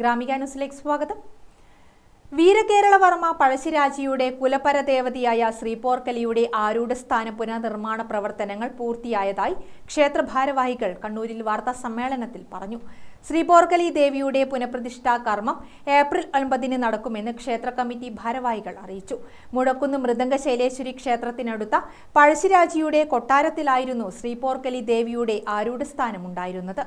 ഗ്രാമിക ന്യൂസിലേക്ക് സ്വാഗതം. വീരകേരളവർമ്മ പഴശ്ശിരാജയുടെ കുലപരദേവതയായ ശ്രീപോർക്കലിയുടെ ആരൂഢസ്ഥാന പുനർനിർമ്മാണ പ്രവർത്തനങ്ങൾ പൂർത്തിയായതായി ക്ഷേത്ര ഭാരവാഹികൾ കണ്ണൂരിൽ വാർത്താ സമ്മേളനത്തിൽ പറഞ്ഞു. ശ്രീപോർക്കലി ദേവിയുടെ പുനഃപ്രതിഷ്ഠാ കർമ്മം ഏപ്രിൽ ഒൻപതിന് നടക്കുമെന്ന് ക്ഷേത്ര കമ്മിറ്റി ഭാരവാഹികൾ അറിയിച്ചു. മുഴക്കുന്ന് മൃദംഗ ശൈലേശ്വരി ക്ഷേത്രത്തിനടുത്ത പഴശ്ശിരാജിയുടെ കൊട്ടാരത്തിലായിരുന്നു ശ്രീപോർക്കലി ദേവിയുടെ ആരൂഢസ്ഥാനം സ്ഥാനമുണ്ടായിരുന്നത്.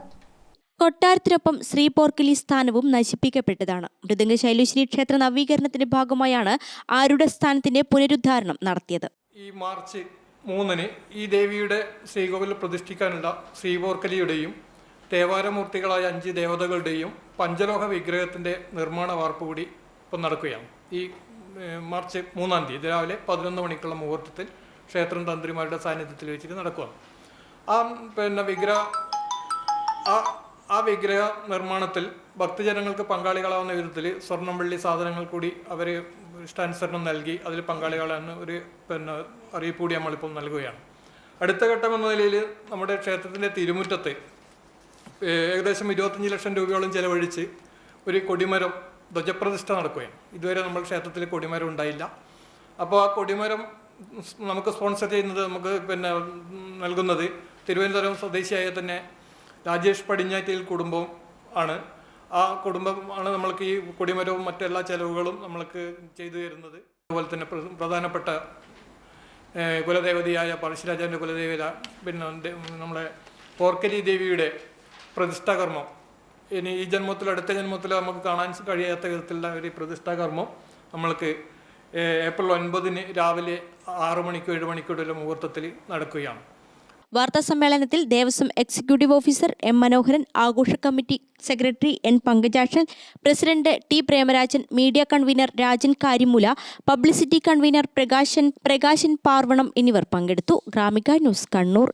കൊട്ടാരത്തിനൊപ്പം ശ്രീ പോർക്കിലി സ്ഥാനവും നശിപ്പിക്കപ്പെട്ടതാണ്. മൃദംഗ ശൈലശ്രീ ക്ഷേത്ര നവീകരണത്തിന്റെ ഭാഗമായാണ് ആരുടെ സ്ഥാനത്തിന്റെ പുനരുദ്ധാരണം നടത്തിയത്. ഈ മാർച്ച് മൂന്നിന് ഈ ദേവിയുടെ ശ്രീകോവിൽ പ്രതിഷ്ഠിക്കാനുള്ള ശ്രീപോർക്കലിയുടെയും തേവാരമൂർത്തികളായ അഞ്ച് ദേവതകളുടെയും പഞ്ചലോഹ വിഗ്രഹത്തിന്റെ നിർമ്മാണ വാർപ്പ് കൂടി ഇപ്പം നടക്കുകയാണ്. ഈ മാർച്ച് മൂന്നാം തീയതി രാവിലെ പതിനൊന്ന് മണിക്കുള്ള മുഹൂർത്തത്തിൽ ക്ഷേത്രം തന്ത്രിമാരുടെ സാന്നിധ്യത്തിൽ വെച്ചിട്ട് നടക്കുകയാണ്. ആ പിന്നെ വിഗ്രഹ ആ ആ വിഗ്രഹ നിർമ്മാണത്തിൽ ഭക്തജനങ്ങൾക്ക് പങ്കാളികളാവുന്ന വിധത്തിൽ സ്വർണം വെള്ളി സാധനങ്ങൾ കൂടി അവർ ഇഷ്ടാനുസരണം നൽകി അതിൽ പങ്കാളികളാണ് ഒരു പിന്നെ അറിയിപ്പ് കൂടി നമ്മളിപ്പോൾ നൽകുകയാണ്. അടുത്ത ഘട്ടം എന്ന നിലയിൽ നമ്മുടെ ക്ഷേത്രത്തിന്റെ തിരുമുറ്റത്ത് ഏകദേശം ഇരുപത്തഞ്ച് ലക്ഷം രൂപയോളം ചെലവഴിച്ച് ഒരു കൊടിമരം ധ്വജപ്രതിഷ്ഠ നടക്കുകയാണ്. ഇതുവരെ നമ്മൾ ക്ഷേത്രത്തിൽ കൊടിമരം ഉണ്ടായില്ല. അപ്പോൾ ആ കൊടിമരം നമുക്ക് സ്പോൺസർ ചെയ്യുന്നത് നമുക്ക് പിന്നെ നൽകുന്നത് തിരുവനന്തപുരം സ്വദേശിയായ തന്നെ രാജേഷ് പടിഞ്ഞാറ്റയിൽ കുടുംബം ആണ്. ആ കുടുംബമാണ് നമ്മൾക്ക് ഈ കൊടിമരവും മറ്റെല്ലാ ചെലവുകളും നമ്മൾക്ക് ചെയ്തു തരുന്നത്. അതുപോലെ തന്നെ പ്ര- പ്രധാനപ്പെട്ട കുലദേവതയായ പഴശ്ശിരാജാവിന്റെ കുലദേവത പിന്നെ നമ്മളെ പോർക്കലി ദേവിയുടെ പ്രതിഷ്ഠാകർമ്മം. ഇനി ഈ ജന്മത്തിൽ അടുത്ത ജന്മത്തിൽ നമുക്ക് കാണാൻ കഴിയാത്ത വിധത്തിലുള്ള ഒരു പ്രതിഷ്ഠാകർമ്മം നമ്മൾക്ക് ഏപ്രിൽ ഒൻപതിന് രാവിലെ ആറു മണിക്കോ ഏഴ് മണിക്കോ മുഹൂർത്തത്തിൽ നടക്കുകയാണ്. വാർത്താ സമ്മേളനത്തിൽ Devaswom executive officer M Manoharan ആഘോഷ committee secretary N Pankajakshan president T Premarajan media convener Rajan Karimula publicity convener Prakashan Prakashan Parvanam എന്നിവർ പങ്കെടുത്തു. ഗ്രാമിക ന്യൂസ് കണ്ണൂർ.